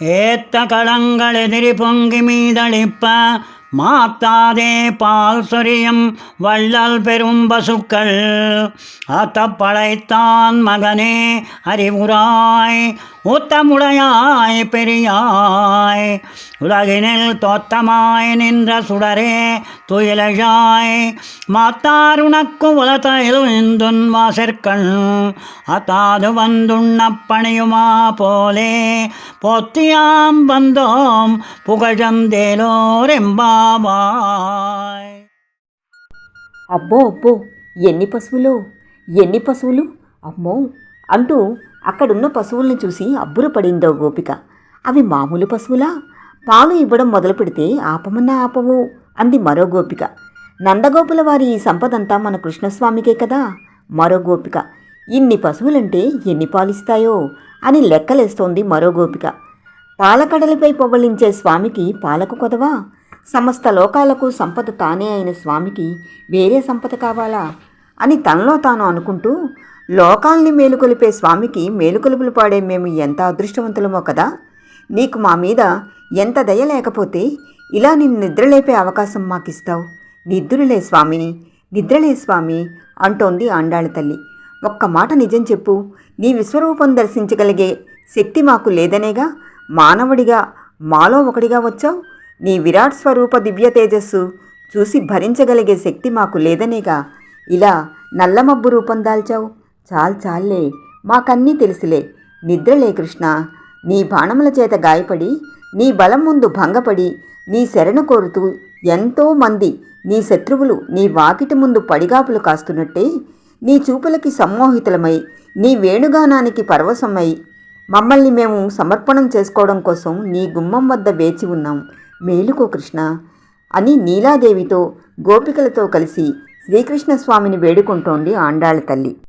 ஏத்த களங்கள் எதிரி பொங்கி மீதளிப்ப மாத்தாதே பால் சொரியும் வள்ளல் பெரும் பசுக்கள். ஆத்த மகனே அறிவுராய். ஊத்தமுடையாய் பெரியாய் உலகினில் தோத்தமாய் நின்ற சுடரே துயிலழாய் மாத்தார் உனக்கு உலதையில் இந்துன் வாசற்கண் அத்தாது வந்துண்ண பணியுமா போலே போத்தியாம் வந்தோம் புகழந்தேலோரெம்பாவாய் అబ్బో అబ్బో ఎన్ని పశువులు ఎన్ని పశువులు అమ్మో అంటూ అక్కడున్న పశువుల్ని చూసి అబ్బురపడిందో గోపిక. అవి మామూలు పశువులా? పాలు ఇవ్వడం మొదలు పెడితే ఆపమన్నా ఆపవు అంది మరో గోపిక. నందగోపుల వారి ఈ సంపదంతా మన కృష్ణస్వామికే కదా? మరో గోపిక. ఇన్ని పశువులంటే ఎన్ని పాలిస్తాయో అని లెక్కలేస్తోంది మరో గోపిక. పాలకడలపై పొగలించే స్వామికి పాలకు కొదవా? సమస్త లోకాలకు సంపద తానే అయిన స్వామికి వేరే సంపద కావాలా? అని తనలో తాను అనుకుంటూ లోకాల్ని మేలుకొలిపే స్వామికి మేలుకొలుపులు పాడే మేము ఎంత అదృష్టవంతులమో కదా! నీకు మా మీద ఎంత దయ లేకపోతే ఇలా నిన్ను నిద్రలేపే అవకాశం మాకిస్తావు. నిద్రలే స్వామిని నిద్రలే స్వామి అంటోంది ఆండాళ్ళ తల్లి. ఒక్క మాట నిజం చెప్పు. నీ విశ్వరూపం దర్శించగలిగే శక్తి మాకు లేదనేగా? మానవుడిగా మాలో ఒకడిగా వచ్చావు? నీ విరాట్ స్వరూప దివ్య తేజస్సు చూసి భరించగలిగే శక్తి మాకు లేదనేగా? ఇలా నల్లమబ్బు రూపం దాల్చావు. చాలు చాలే మాకన్నీ తెలుసులే. నిద్రలే కృష్ణ. నీ బాణముల చేత గాయపడి నీ బలం ముందు భంగపడి నీ శరణు కోరుతూ ఎంతో మంది నీ శత్రువులు నీ వాకిటి ముందు పడిగాపులు కాస్తున్నట్టే నీ చూపులకి సమ్మోహితులమై నీ వేణుగానానికి పరవశమై మమ్మల్ని మేము సమర్పణం చేసుకోవడం కోసం నీ గుమ్మం వద్ద వేచి ఉన్నాం. మేలుకో కృష్ణ. అని నీలాదేవితో గోపికలతో కలిసి శ్రీకృష్ణ స్వామిని వేడుకుంటోంది ఆండాళ్ళ తల్లి.